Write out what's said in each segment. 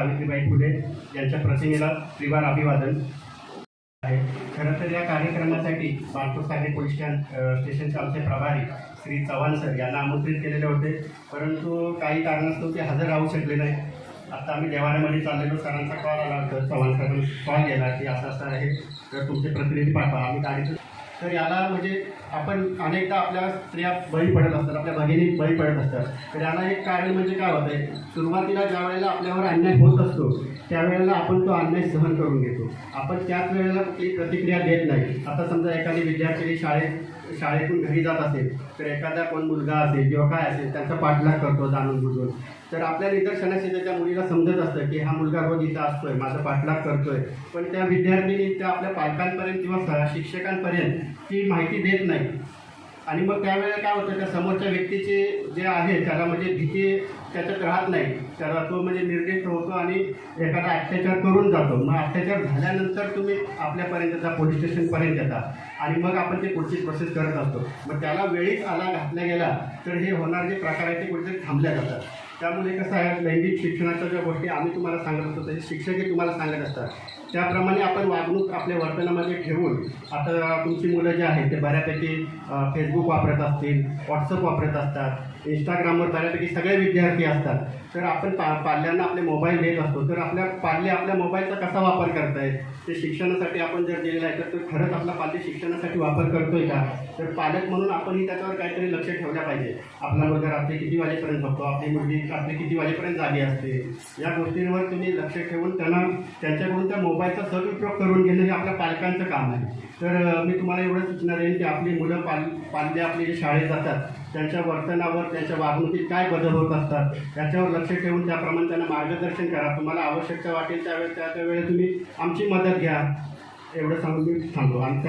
सावित्रीबाई फुले यांच्या प्रतिमेला त्रिवार अभिवादन आहे. खरं तर या कार्यक्रमासाठी बारपूर ठाणे पोलीस स्टॅन स्टेशनचे आमचे प्रभारी श्री चव्हाण सर यांना आमंत्रित केलेले होते. परंतु काही कारणास्तव ते हजर राहू शकले नाही. आता आम्ही देवाऱ्यामध्ये चाललेलो सरांचा कॉल आला होता. चव्हाण सरांनी कॉल गेला की असं असं आहे. तर तुमचे प्रतिनिधी पाठवा आम्ही गाडीतून तर याला म्हणजे आपण अनेकदा आपल्या स्त्रिया बळी पडत असतात आपल्या भगिनी बळी पडत असतात. तर याला एक कारण म्हणजे काय होतं आहे सुरुवातीला ज्या वेळेला आपल्यावर अन्याय होत असतो त्यावेळेला आपण तो अन्याय सहन करून घेतो. आपण त्याच वेळेला कुठली प्रतिक्रिया देत नाही. आता समजा एखादी विद्यार्थी शाळेत शाळेतून घरी जात असेल तर एखादा कोण मुलगा असेल किंवा काय असेल त्यांचा पाठलाग करतो जाणून बुजून. तर आपल्या निदर्शनाशी त्याच्या मुलीला समजत असतं की हा मुलगा रोज इथं असतोय माझा पाठलाग करतोय पण त्या विद्यार्थिनी त्या आपल्या पालकांपर्यंत किंवा शिक्षकांपर्यंत ती माहिती देत नाही. आणि मग त्यावेळेला काय होतं त्या समोरच्या व्यक्तीचे जे आहे त्याला म्हणजे भीती त्याच्यात राहत नाही. त्याला तो म्हणजे निर्दिष्ट होतो आणि एखादा अत्याचार करून जातो. मग अत्याचार झाल्यानंतर तुम्ही आपल्यापर्यंत जा पोलीस स्टेशनपर्यंत येता आणि मग आपण ते पुढची प्रोसेस करत असतो. मग त्याला वेळीच आला घातला गेला तर हे होणार जे प्रकार आहेत ते कुठेतरी थांबल्या जातात. त्यामुळे कसं आहे लैंगिक शिक्षणाच्या ज्या गोष्टी आम्ही तुम्हाला सांगत असतो त्याचे शिक्षकही तुम्हाला सांगत असतात. त्याप्रमाणे आपण वागणूक आपल्या वर्तनामध्ये ठेवून आता तुमची मुलं जे आहेत ते बऱ्यापैकी फेसबुक वापरत असतील व्हॉट्सअप वापरत असतात इंस्टाग्रामवर बऱ्यापैकी सगळे विद्यार्थी असतात. तर आपण पा पाल्यांना आपले मोबाईल देत असतो. तर आपल्या पाल्य आपल्या मोबाईलचा कसा वापर करतायत? ते शिक्षणासाठी आपण जर दिलेला आहे तर तो खरंच आपला पाल्य शिक्षणासाठी वापर करतोय का? तर पालक म्हणून आपणही त्याच्यावर काहीतरी लक्ष ठेवलं पाहिजे. आपला मुलगा रात्री किती वाजेपर्यंत बघतो? आपली मुलगी रात्री किती वाजेपर्यंत जागी असते? या गोष्टींवर तुम्ही लक्ष ठेवून त्यांना त्यांच्याकडून त्या मोबाईलचा सदुपयोग करून घेणं हे आपल्या पालकांचं काम आहे. तर मी तुम्हाला एवढं सूचना देईन की आपली मुलं पाल पाल्य आपली जे शाळेत जातात त्यांच्या वर्तनावर त्यांच्या वागणुकीत काय बदल होत असतात त्याच्यावर लक्ष ठेवून त्याप्रमाणे त्यांना मार्गदर्शन करा. तुम्हाला आवश्यकता वाटेल त्यावेळेस त्या त्यावेळेस तुम्ही आमची मदत घ्या. एवढं सांगून मी सांगतो आणि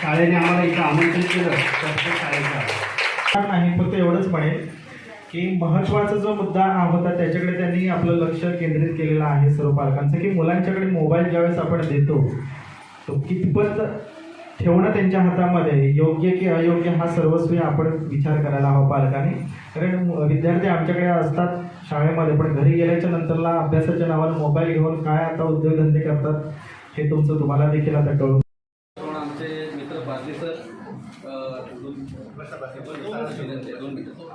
शाळेने आम्हाला इथं आमंत्रित केलं प्रत्येक शाळेचा नाही फक्त एवढंच म्हणेल की महत्त्वाचा जो मुद्दा हा होता त्याच्याकडे त्यांनी आपलं लक्ष केंद्रित केलेलं आहे सर्व पालकांचं की मुलांच्याकडे मोबाईल ज्यावेळेस आपण देतो तो कितपत ठेवणं त्यांच्या हातामध्ये योग्य की अयोग्य हा सर्वस्वी आपण विचार करायला हवा पालकांनी. कारण विद्यार्थी आमच्याकडे असतात शाळेमध्ये पण घरी गेल्याच्या नंतरला अभ्यासाच्या नावानं मोबाईल घेऊन काय आता उद्योगधंदे करतात हे तुमचं तुम्हाला देखील आता कळून आमचे मित्र पारली सर दोन दोन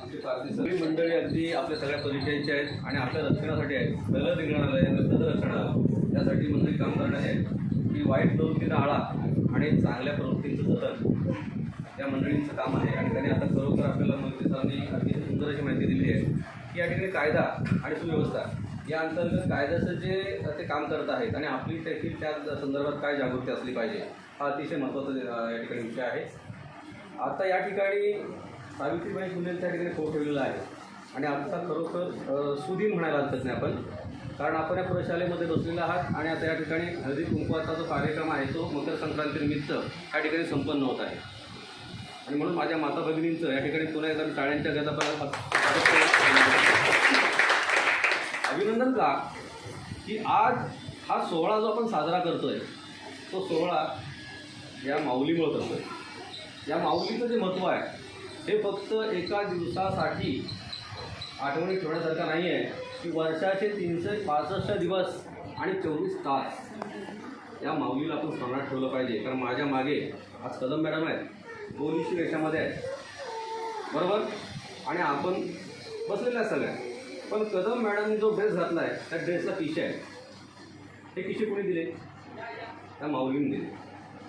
आमचे सर मंडळी अगदी आपल्या सगळ्या परिचयाची आहेत आणि आपल्या रक्षणासाठी आहेत. पहिलं रिंगणाला नंतर रक्षणाला त्यासाठी मंडळी काम करणार आहेत. की वाईट प्रवृत्तीचा आळा आणि चांगल्या प्रवृत्तींचं जतन या मंडळींचं काम आहे. आणि त्यांनी आता खरोखर आपल्याला मंत्री सरांनी अगदी सुंदर अशी माहिती दिली आहे. की या ठिकाणी कायदा आणि सुव्यवस्था या अंतर्गत कायद्याचं जे ते काम करत आहेत आणि आपली देखील त्या संदर्भात काय जागृती असली पाहिजे हा अतिशय महत्त्वाचा या ठिकाणी विषय आहे. आता या ठिकाणी सावित्रीबाई फुले त्या ठिकाणी फोट ठेवलेला आहे. आणि आता खरोखर अ, म्हणायला हरकत नाही आपण. कारण आपण या प्रशालेमध्ये बसलेला आहात आणि आता या ठिकाणी हळदी कुंकवाचा जो कार्यक्रम आहे तो मकर संक्रांतीनिमित्त या ठिकाणी संपन्न होत आहे. आणि म्हणून माझ्या माता भगिनींचं या ठिकाणी पुन्हा एकदा टाळ्यांच्या गदापर्यंत अभिनंदन का? की आज हा सोहळा जो आपण साजरा करतोय तो सोहळा या माऊलीमुळं करतोय. या माऊलीचं जे महत्त्व आहे हे फक्त एका दिवसासाठी आठवणी ठेवण्यासारखं नाही आहे की वर्षाचे तीनशे पासष्ट दिवस आणि चोवीस तास. या माऊलीला आपण स्मरणात ठेवलं पाहिजे. कारण माझ्या मागे आज कदम मॅडम आहेत. पोलीस रेषामध्ये आहेत. बरोबर? आणि आपण बसलेल्या सगळ्या पण कदम मॅडमने जो ड्रेस घातला आहे त्या ड्रेसला पिशे आहे हे किशे कोणी दिले? त्या माऊलीने दिले.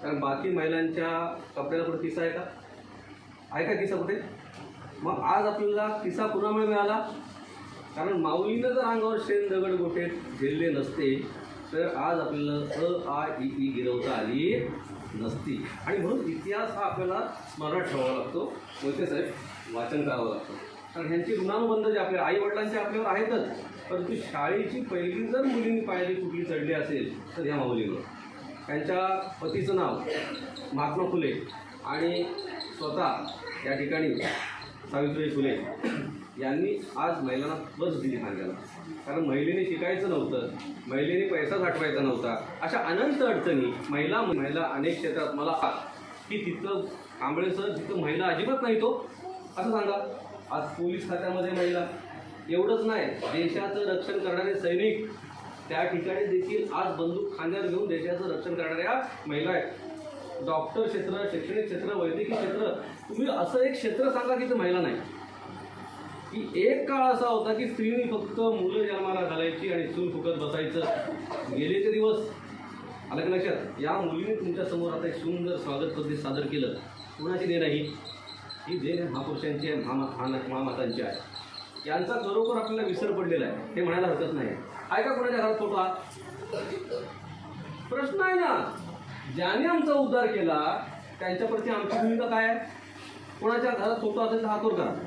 कारण बाकी महिलांच्या कपड्याला कुठे किस्सा आहे का? आहे का किस्सा कुठे? मग आज आपल्याला किस्सा कुणामुळे मिळाला. कारण माऊलीनं जर अंगावर शेण दगड गोटे झेलले नसते तर आज आपल्याला अ आ ई ई गिरवता आली नसती. आणि म्हणून इतिहास हा आपल्याला स्मरणात ठेवावा लागतो. मोहिते साहेब वाचन करावं लागतं. कारण ह्यांची ऋणानुबंध जे आपल्या आई वडिलांचे आपल्यावर आहेतच. परंतु शाळेची पहिली जर मुलींनी पायरी कुठली चढली असेल तर ह्या माऊलीवर. त्यांच्या पतीचं नाव महात्मा फुले आणि स्वतः या ठिकाणी सावित्रीबाई फुले. यांनी आज महिलांना बस दिली सांगायला कारण महिलेने शिकायचं नव्हतं. महिलेने पैसा साठवायचा नव्हता. अशा अनंत अडचणी महिला महिला अनेक क्षेत्रात मला की तिथं कांबळे सर तिथं महिला अजिबात नाही तो असं सांगा. आज पोलीस खात्यामध्ये महिला. एवढंच नाही. देशाचं रक्षण करणारे सैनिक त्या ठिकाणी देखील आज बंदूक खांद्यावर घेऊन देशाचं रक्षण करणाऱ्या महिला आहेत. डॉक्टर क्षेत्र शैक्षणिक क्षेत्र वैद्यकीय क्षेत्र तुम्ही असं एक क्षेत्र सांगा की ते महिला नाही. की एक काळ असा होता की स्त्रीने फक्त मुलं जन्माला घालायची आणि चूल फुकत बसायचं. गेले ते दिवस. आलं का लक्षात? या मुलीने तुमच्यासमोर आता एक सुंदर स्वागत पद्धती सादर केलं. कुणाची देण ही? ही देण महापुरुषांची आहे महा महा- महामातांची आहे. यांचा खरोखर आपल्याला विसर पडलेला आहे. हे म्हणायला हरकत नाही. ऐका कुणाच्या कोणाच्या घरात फोटो हा? प्रश्न आहे ना. ज्याने आमचा उद्धार केला त्यांच्याप्रती आमची भूमिका काय आहे? कोणाच्या घरात फोटो असेल तर हात करा.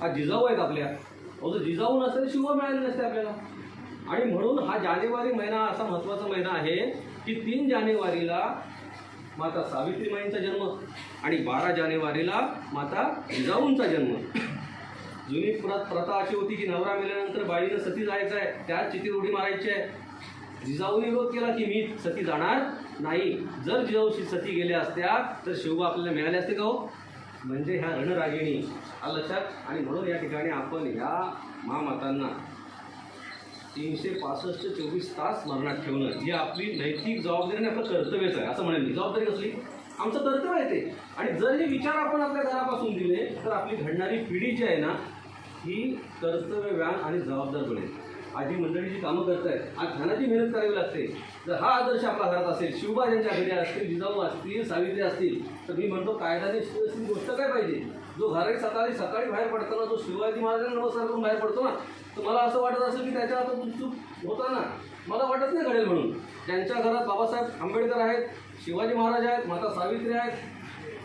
हा जिजाऊ आहेत आपल्या अहो जर जिजाऊ नसेल शिव मिळाले नसते आपल्याला. आणि म्हणून हा जानेवारी महिना असा महत्त्वाचा महिना आहे की तीन जानेवारीला माता सावित्रीमाईंचा जन्म आणि बारा जानेवारीला माता जिजाऊंचा जन्म. जुनी प्रत प्रथा अशी होती की नवरा मेल्यानंतर बाईनं सती जायचं आहे त्याच चिती उडी मारायची आहे. जिजाऊने विरोध केला की मी सती जाणार नाही. जर जिजाऊशी सती गेल्या असत्या तर शिवबा आपल्याला मिळाले असते का हो? म्हणजे ह्या रणरागिणी आलं लक्षात आणि म्हणून या ठिकाणी आपण ह्या महामातांना तीनशे पासष्ट चोवीस तास स्मरणात ठेवणं ही आपली नैतिक जबाबदारी आणि आपलं कर्तव्यच आहे. असं म्हणेल मी. जबाबदारी कसली? आमचं कर्तव्य आहे ते. आणि जर हे विचार आपण आपल्या घरापासून दिले तर आपली घडणारी पिढी जी आहे ना ही कर्तव्यवान आणि जबाबदार बनेल आजी मंडळी जी कामं करतायत. आज धनाची मेहनत करावी लागते. जर हा आदर्श आपला घरात असेल शिवबा यांच्या घरी असतील जिजाऊ असतील सावित्री असतील तर मी म्हणतो कायद्याने गोष्ट काय पाहिजे? जो घराने सकाळी सकाळी बाहेर पडताना जो शिवाजी महाराजांना नमस्कार करून बाहेर पडतो ना तर मला असं वाटत असेल की त्याच्या हातात चूक होता ना मला वाटत नाही घडेल म्हणून. त्यांच्या घरात बाबासाहेब आंबेडकर आहेत शिवाजी महाराज आहेत माता सावित्री आहेत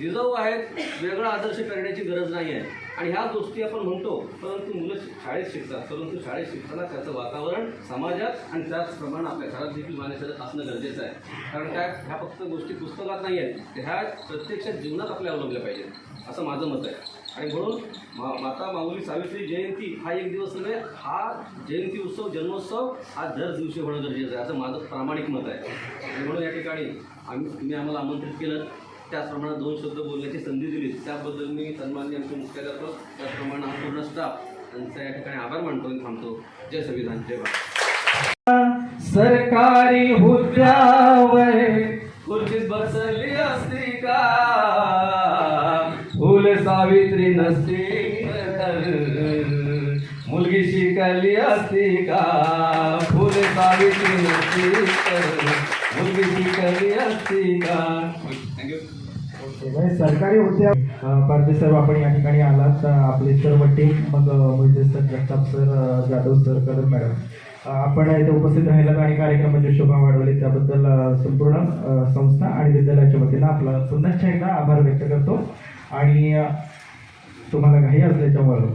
जिजाऊ आहेत वेगळा आदर्श करण्याची गरज नाही आहे आणि ह्या गोष्टी आपण म्हणतो परंतु मुलं शाळेत शिकतात परंतु शाळेत शिकताना त्याचं वातावरण समाजात आणि त्याचप्रमाणे आपल्या घरात देखील मान्यता असणं गरजेचं आहे. कारण काय? ह्या फक्त गोष्टी पुस्तकात नाही आहेत ह्या प्रत्यक्षात जीवनात आपल्या अवलंबल्या पाहिजेत. असं माझं मत आहे. आणि म्हणून मा माता माऊली सावित्री जयंती हा एक दिवस नव्हे हा जयंती उत्सव जन्मोत्सव हा दर दिवशी होणं गरजेचं आहे. असं माझं प्रामाणिक मत आहे. आणि म्हणून या ठिकाणी आम्ही तुम्ही आम्हाला आमंत्रित केलं. त्याचप्रमाणे दोन शब्द बोलण्याची संधी दिली. त्याबद्दल मी सन्माननीय आमचे मुख्याध्यापक त्याचप्रमाणे हा पूर्ण स्टाफ यांचा या ठिकाणी आभार मानतो आणि थांबतो. जय संविधान. जय भारत. सरकारी हुद्द्यावर खुर्चीत बसली असती का? फुल सावित्री नसती तर मुलगी शिकली असती का? फुल सावित्री नसती मुलगी शिकली असती का? थँक्यू सरकारी होत्या. पारदे सर आपण या ठिकाणी आलात. आपले सर्व टीम मग अ, Mohite sir Jagtap sir Jadhav sir Kadam madam. आपण इथे उपस्थित राहिलात आणि कार्यक्रमाची म्हणजे शोभा वाढवली. त्याबद्दल संपूर्ण संस्था आणि विद्यालयाच्या वतीनं आपला पुन्हा एकदा आभार व्यक्त करतो. आणि तुम्हाला घाई असल्याच्यामुळं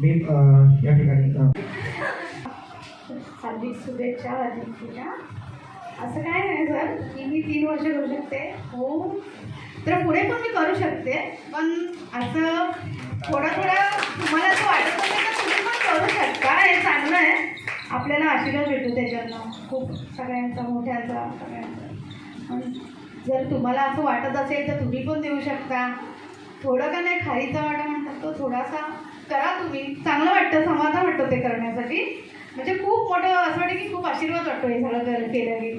मी या ठिकाणी शुभेच्छा असं काय नाही सर. की मी तीन वर्ष करू शकते. हो. तर पुढे पण मी करू शकते. पण असं थोडं थोडं तुम्हाला असं वाटत असेल तर तुम्ही पण करू शकता. हे चांगलं आहे. आपल्याला आशीर्वाद भेटतो त्याच्यातनं. खूप सगळ्यांचा मोठ्यांचा सगळ्यांचा. पण जर तुम्हाला असं वाटत असेल तर तुम्ही पण देऊ शकता. थोडं का नाही खारीचा वाटा म्हणतात तो थोडासा करा तुम्ही. चांगलं वाटतं. समाधान वाटतं ते करण्यासाठी. म्हणजे खूप मोठं असं वाटतं की खूप आशीर्वाद वाटतो हे सगळं केलं की.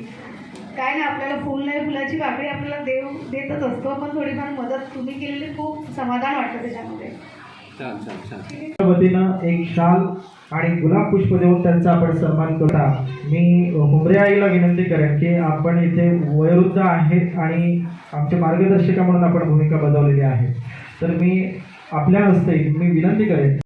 काय नाही आपल्याला फुल नाही फुलाची पाकळी आपल्याला देव देतच असतो. पण थोडीफार मदत तुम्ही केलेली खूप समाधान वाटतं त्याच्यामध्ये. छान छान छान. वतीनं एक शाल आणि गुलाब पुष्प देऊन त्यांचा आपण सन्मान करता. मी हुमरे आईला विनंती करेन की आपण इथे वयोवृद्ध आहेत आणि आमचे मार्गदर्शिका म्हणून आपण भूमिका बजावलेली आहे. तर मी आपल्या हस्ते मी विनंती करेन.